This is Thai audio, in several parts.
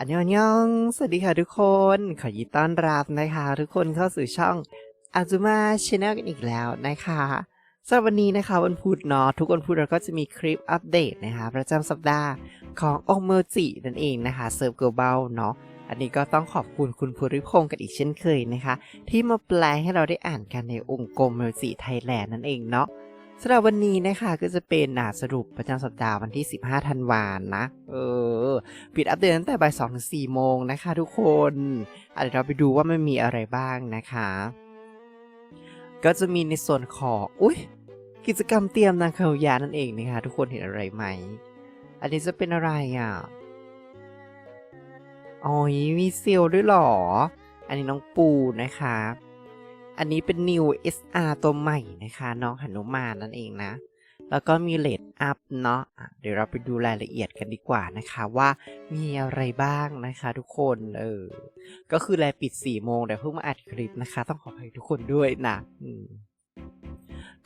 อันยองยอง สวัสดีค่ะทุกคน ขอยินต้อนรับนะคะทุกคนเข้าสู่ช่องอาจุมาชาแนลกันอีกแล้วนะคะสำหรับวันนี้นะคะวันพุธเนาะทุกวันพุธเราก็จะมีคลิปอัปเดตนะคะประจำสัปดาห์ขององเมอร์จินั่นเองนะคะเซิร์ฟเกิลเบลเนาะอันนี้ก็ต้องขอบคุณคุณภูริพงศ์กันอีกเช่นเคยนะคะ ที่มาแปลให้เราได้อ่านกันในองค์กรเมอร์จิไทยแลนด์นั่นเองเนาะ สำหรับวันนี้นะคะก็จะเป็นอ่าสรุปประจำสัปดาห์วันที่ 15 ธันวาคมนะ เออ ปิดอัปเดตตั้งแต่บ่าย2ถึง4โมงนะคะทุกคนเดี๋ยวเราไปดูว่ามันมีอะไรบ้างนะคะ ก็จะมีในส่วนของอุ้ยกิจกรรมเตรียมนางเขายานั่นเองนะคะทุกคนเห็นอะไรไหม อันนี้จะเป็นอะไรอะอ๋อมีเซลล์ด้วยหรอ อันนี้น้องปูนะคะ อันนี้เป็น New SR ตัวใหม่นะคะ น้องหนุมานนั่นเองนะ แล้วก็มีเลดอัพเนาะอะเดี๋ยวเราไปดูรายละเอียดกันดีกว่านะคะว่ามีอะไรบ้างนะคะทุกคนเออก็คือแลปิด4โมงแต่เพิ่งมาอัดคลิปนะคะ ต้องขออภัยทุกคนด้วยนะ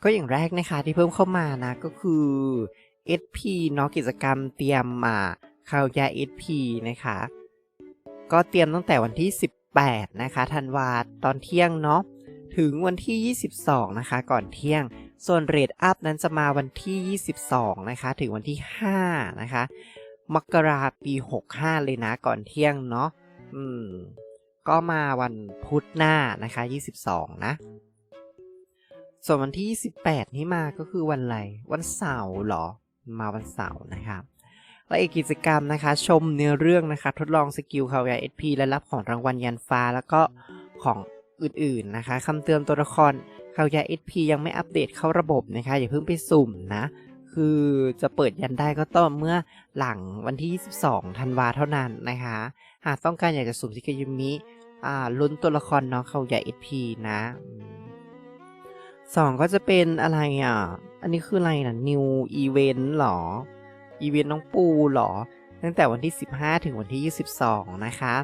ก็อย่างแรกนะคะที่เพิ่มเข้ามานะก็คือ SP เนาะกิจกรรมเตรียมมาข่าวยา SP นะคะ ก็เตรียมตั้งแต่วันที่ 18 นะคะธันวาตอนเที่ยงเนาะ ถึงวันที่ 22 นะคะ ก่อนเที่ยง ส่วนเรทอัพนั้นจะมาวันที่ 22 นะคะ ถึงวันที่ 5 นะคะ มกราปี 65 เลยนะ ก่อนเที่ยงเนาะ อืม ก็มาวันพุธหน้านะคะ 22 นะ ส่วนวันที่ 28 นี่มาก็คือวันอะไร วันเสาร์เหรอ มาวันเสาร์นะครับและอีกกิจกรรมนะคะ ชมเนื้อเรื่องนะคะ ทดลองสกิลคาวยาเอสพีและรับของรางวัลยันฟ้า แล้วก็ของ อื่นๆนะคะคำเตือนตัวละครคาวยาเอสพียังไม่อัปเดตเข้าระบบนะคะ อย่าเพิ่งไปสุ่มนะ คือจะเปิดยันได้ก็ต้องเมื่อหลังวันที่ 22 ธันวาเท่านั้นนะคะ หากต้องการอยากจะสุ่มซิกายุมิอ่าลุ้นตัวละครน้องคาวยาเอสพีนะสองก็จะเป็นอะไรอะ อันนี้คืออะไรนะนิวอีเวนต์หรออีเวนต์น้องปูเหรอ ตั้งแต่วันที่ 15 ถึงวันที่ 22 นะคะ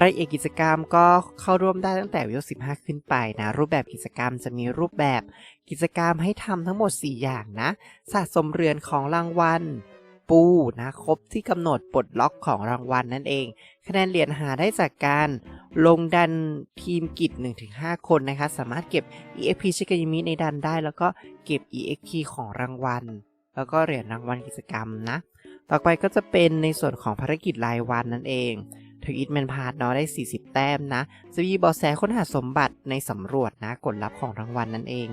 รายละเอียดกิจกรรมก็เข้าร่วมได้ตั้งแต่วิว15 ขึ้นไปนะ รูปแบบกิจกรรมจะมีรูปแบบกิจกรรมให้ทำทั้งหมด 4 อย่างนะ สะสมเรือนของรางวัล ปูนะครบที่กำหนดปลดล็อกของรางวัลนั่นเอง คะแนนเหรียญหาได้จากการลงดันทีมกิจ 1-5 คนนะคะ สามารถเก็บ EXP ชิกายิมิในดันได้ แล้วก็เก็บ EXP ของรางวัล แล้วก็เหรียญรางวัลกิจกรรมนะ ต่อไปก็จะเป็นในส่วนของภารกิจรายวันนั่นเอง ถึงอิทแมนพาร์ทเนาะได้ 40 แต้มนะจะมีเบอแสค้นหาสมบัติในสำรวจนะกดรับของรางวัลนั่นเอง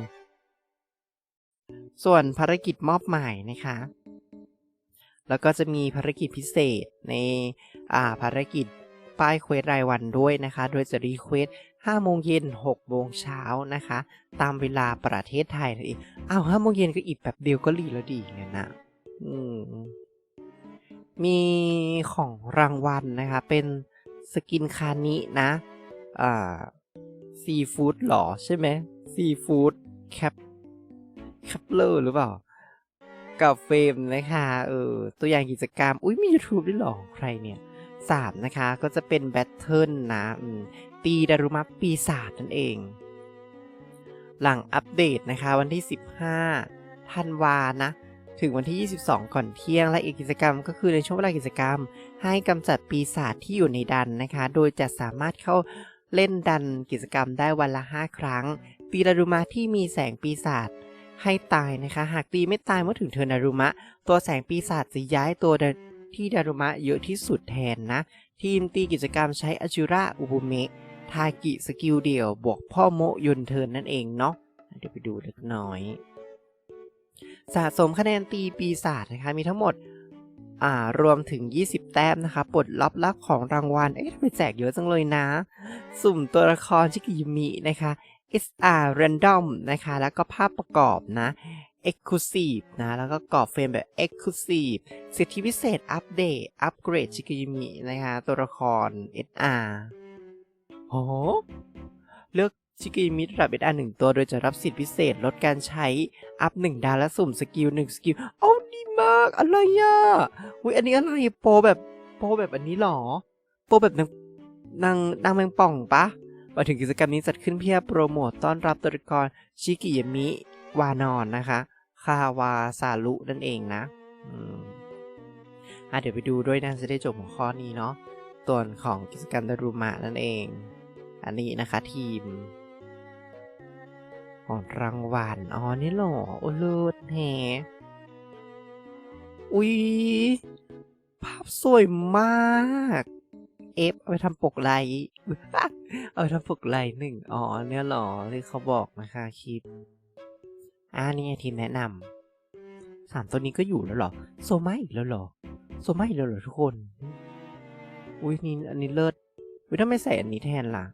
ส่วนภารกิจมอบหมายนะคะ แล้วก็จะมีภารกิจพิเศษในอ่าภารกิจป้ายเควสรายวันด้วยนะคะ โดยจะรีเควส5โมงเย็น6โมงเช้านะคะ ตามเวลาประเทศไทยนั่นเองอ้าว5โมงเย็นก็อีกแบบเดียวก็รีแล้วดีเนี่ยนะ อืม มีของรางวัลนะคะเป็นสกินคานินะอ่าซีฟู้ดหรอใช่ไหมซีฟู้ดแคปแคปเลอร์หรือเปล่า กับเฟรมนะคะเออตัวอย่างกิจกรรม อุ้ยมี YouTube ด้วยหรอใครเนี่ยสามนะคะก็จะเป็นแบทเทิลนะตีดารุมะปีศาจนั่นเอง หลังอัปเดตนะคะวันที่ 15ธันวานะ ถึงวันที่ 22 ก่อนเที่ยง และอีกกิจกรรมก็คือในช่วงเวลากิจกรรม ให้กำจัดปีศาจที่อยู่ในดันนะคะ โดยจะสามารถเข้าเล่นดันกิจกรรมได้วันละ 5 ครั้ง ตีดารุมะที่มีแสงปีศาจให้ตายนะคะ หากตีไม่ตายเมื่อถึงเทิร์นดารุมะ ตัวแสงปีศาจจะย้ายตัวที่ดารุมะเยอะที่สุดแทนนะ ทีมตีกิจกรรมใช้อจูระอุบุเมะทากิสกิลเดี่ยว บวกพ่อโมยนเทินนั่นเองเนาะเดี๋ยวไปดูเล็กน้อย สะสมคะแนนตีปีศาจนะคะมีทั้งหมดอ่ารวมถึง 20 แต้มนะคะปลดล็อบรับของรางวัล เอ๊ะทำไมแจกเยอะจังเลยนะ สุ่มตัวละครชิกิยุมินะคะ SR Random นะคะ แล้วก็ภาพประกอบนะ Exclusive นะ แล้วก็กรอบเฟรมแบบ Exclusive สิทธิพิเศษอัปเดต อัปเกรดชิกิยุมินะคะ ตัวละคร SR โอ้โหเลือก ชิกิมิระดับ SR หนึ่งตัวโดยจะรับสิทธิพิเศษลดการใช้ อัพหนึ่งดาวและสุ่มสกิลหนึ่งสกิลเอาดีมากอะไรอะอุ้ยอันนี้อะไรโปรแบบโปรแบบอันนี้หรอ โปรแบบนางนางนางแมงป่องปะมาถึงกิจกรรมนี้จัดขึ้นเพื่อโปรโมตต้อนรับตัวละครชิกิยามิวานอนนะคะคาวาซารุนั่นเองนะอะเดี๋ยวไปดูด้วยนะจะได้จบหัวข้อนี้เนาะตัวของกิจกรรมดารุมะนั่นเอง อันนี้นะคะทีม ของรางวัล อ๋อ นี่หรอโอ้เลิศแฮอุ๊ยภาพสวยมาก เอฟเอาไปทำปกไลเอาไปทำปกไลหนึ่งอ๋อ เนี่ยหรอที่เขาบอกนะคะคลิปอ่านี่ทีมแนะนำสามตัวนี้ก็อยู่แล้วหรอ โซมาอีกแล้วหรอ โซมาอีกแล้วหรอทุกคน อุ้ยนี่อันนี้เลิศวิถ้าไม่ใส่อันนี้แทนล่ะ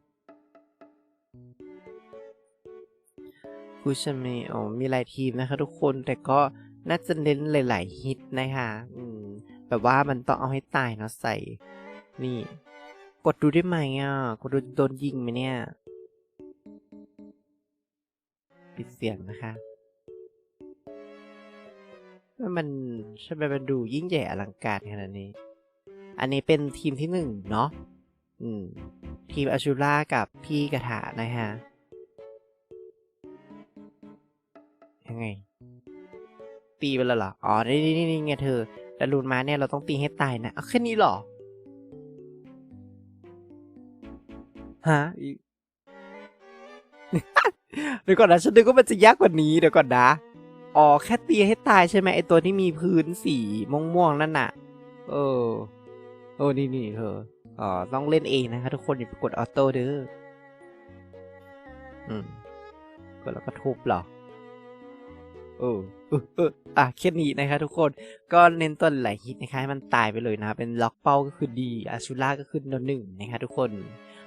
คูชเมอ๋อมีหลายทีมนะคะทุกคนแต่ก็น่าจะเน้นหลาย ๆ ฮิตนะคะอืมแบบว่ามันต้องเอาให้ตายเนาะใส่ นี่ กดดูได้ไหมอะกดดูโดนยิงไหมเนี่ยปิดเสียงนะคะว่ามันใช่ไหมมันดูยิ่งใหญ่อลังการขนาดนี้ อันนี้เป็นทีมที่หนึ่งเนาะอืม ทีมอาชูล่ากับพี่กระถานะฮะ ยังไง ตีไปแล้วเหรอ อ๋อ นี่นี่นี่ไงเธอดารูนมาเนี่ยเราต้องตีให้ตายนะเอาแค่นี้เหรอ ฮะเดี๋ยวก่อนนะฉันนึกว่ามันจะยากกว่านี้เดี๋ยวก่อนนะ อ๋อแค่ตีให้ตายใช่ไหมไอตัวที่มีพื้นสีม่วงๆนั่นน่ะ เออ โอ้นี่นี่เธออ๋อต้องเล่นเองนะคะทุกคนอย่าไปกดออโต้เด้อ อืมกดแล้วก็ทุบเหรอ เอออะแค่นี้นะคะทุกคนก็เน้นต้นไหลฮิตนะคะให้มันตายไปเลยนะ เป็นล็อกเป้าก็คือดีอาชูล่าก็คือโนหนึ่งนะคะทุกคน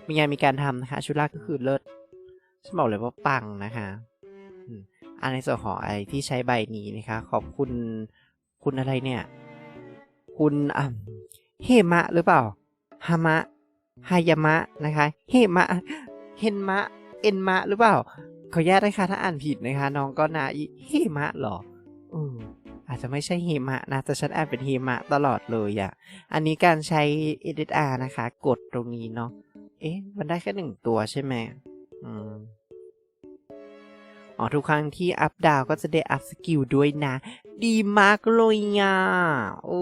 มีงานมีการทำนะคะอาชูล่าก็คือเลิศฉันบอกเลยว่าปังนะคะอันในส่วนของไอที่ใช้ใบนี้นะคะ ขอบคุณคุณอะไรเนี่ย คุณอ่เฮมะหรือเปล่าฮามะฮายามะนะคะ เฮมะเฮนมะ เอ็นมะหรือเปล่า ขอแยกนะคะ ถ้าอ่านผิดนะคะ น้องก็นาอิเฮมะหรออืออาจจะไม่ใช่ฮิมะนะ แต่ฉันแอบเป็นฮิมะตลอดเลยอะ่ะ อันนี้การใช้ edit r นะคะ กดตรงนี้เนาะ เอ๊ะ มันได้แค่หนึ่งตัวใช่ไหมอืมอ๋อ ทุกครั้งที่อัพดาวก็จะได้อัพสกิลด้วยนะ ดีมากเลยอะ โอ้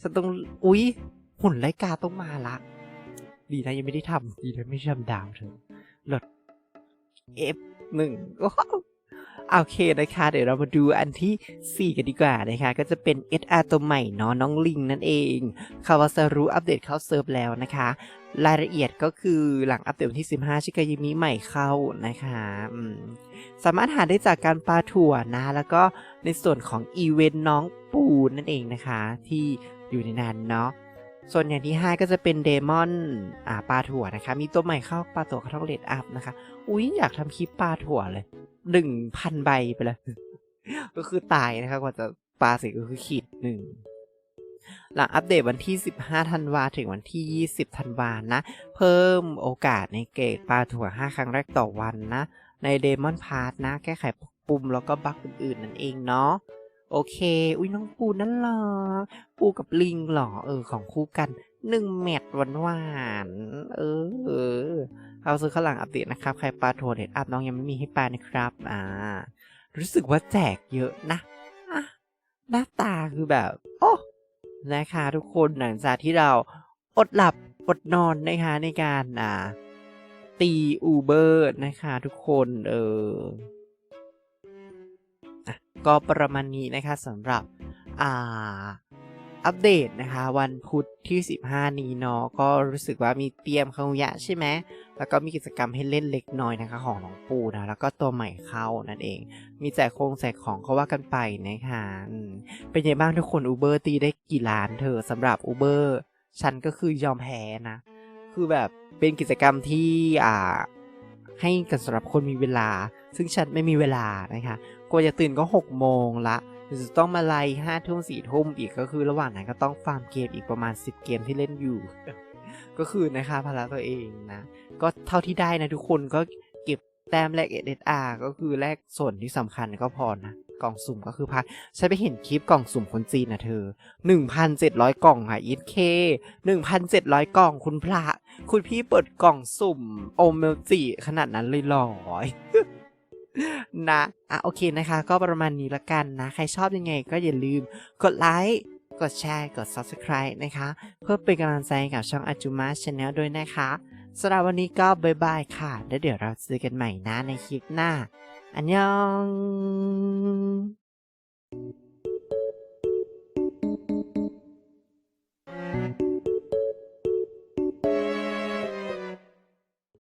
ฉันต้อง อุ๊ย หุ่นไรกาต้องมาละ ดีนะยังไม่ได้ทำดีนะไม่ทำดาวเธอหลด F1 โอเคนะคะเดี๋ยวเรามาดูอันที่ 4 กันดีกว่านะคะ ก็จะเป็น SR ตัวใหม่เนาะน้องลิงนั่นเองคาวาซารุอัปเดตเข้าเซิร์ฟแล้วนะคะ รายละเอียดก็คือหลังอัปเดตวันที่ 15 ชิคายิมิใหม่เข้านะคะสามารถหาได้จากการปาถั่วนะ แล้วก็ในส่วนของอีเวนต์น้องปูนั่นเองนะคะ ที่อยู่ในนั้นเนาะ ส่วนอย่างที่ 5 ก็จะเป็นเดมอนอ่าปลาถั่วนะคะ มีตัวใหม่เข้าปลาถั่วเขาต้องเลดอัพนะคะ อุ๊ยอยากทำคลิปปลาถั่วเลยหนึ่งพันใบไปเลย ก็คือตายนะคะกว่าจะปลาเสร็จก็คือขีดหนึ่งหลังอัปเดตวันที่ 15 ธันวาถึงวันที่ 20 ธันวานะ เพิ่มโอกาสในเกรดปลาถั่ว 5 ครั้งแรกต่อวันนะ ในเดมอนพาร์ทนะ แก้ไขปุ่มแล้วก็บั๊กอื่นๆ นั่นเองเนาะ โอเค อุ้ยน้องปูนั่นหรอ ปูกับลิงหรอ เออ ของคู่กันหนึ่งเม็ดหวานหวานๆเออเออเอาซื้อข้างหลังอัปเดตนะครับ ใครปลาโทรเด็ดอัพน้องยังไม่มีให้ปลานะครับ อ่า รู้สึกว่าแจกเยอะนะอะหน้าตาคือแบบ โอ้นะคะทุกคนหลังจากที่เราอดหลับอดนอนนะคะในการอ่าตีอูเบอร์นะคะทุกคนเออ ก็ประมาณนี้นะคะสำหรับอ่าอัปเดตนะคะ วันพุธที่ 15 นี้เนาะก็รู้สึกว่ามีเตรียมคาุยะใช่ไหมแล้วก็มีกิจกรรมให้เล่นเล็กน้อยนะคะของน้องปูนะแล้วก็ตัวใหม่เข้านั่นเอง มีแจกโครงแจกของก็ว่ากันไปนะคะเป็นยังไงบ้างทุกคนอูเบอร์ตีได้กี่ล้านเธอสำหรับอูเบอร์ฉันก็คือยอมแพ้นะ คือแบบเป็นกิจกรรมที่อ่าให้กันสำหรับคนมีเวลา ซึ่งฉันไม่มีเวลานะคะ กว่าจะตื่นก็หกโมงละจะต้องมาไล่ห้าทุ่มสี่ทุ่มอีกก็คือระหว่างนั้นก็ต้องฟาร์มเกมอีกประมาณ 10 เกมที่เล่นอยู่ ก็คือนะคะภาระตัวเองนะ ก็เท่าที่ได้นะทุกคนก็เก็บแต้มแลก SSR ก็คือแลกส่วนที่สำคัญก็พอนะ กล่องสุ่มก็คือพักฉันไปเห็นคลิปกล่องสุ่มคนจีนนะเธอ 1,700 กล่องค่ะอีทเค1,700 กล่องคุณพระ คุณพี่เปิดกล่องสุ่มโอเมลจิขนาดนั้นเลยหรอ นะอะโอเคนะคะ ก็ประมาณนี้ละกันนะ ใครชอบยังไงก็อย่าลืมกดไลค์กดแชร์กด Subscribe นะคะ เพื่อเป็นกำลังใจกับช่องอาจูมาชาแนลด้วยนะคะสำหรับวันนี้ก็บ๊ายบายค่ะ แล้วเดี๋ยวเราเจอกันใหม่นะในคลิปหน้า อันยอง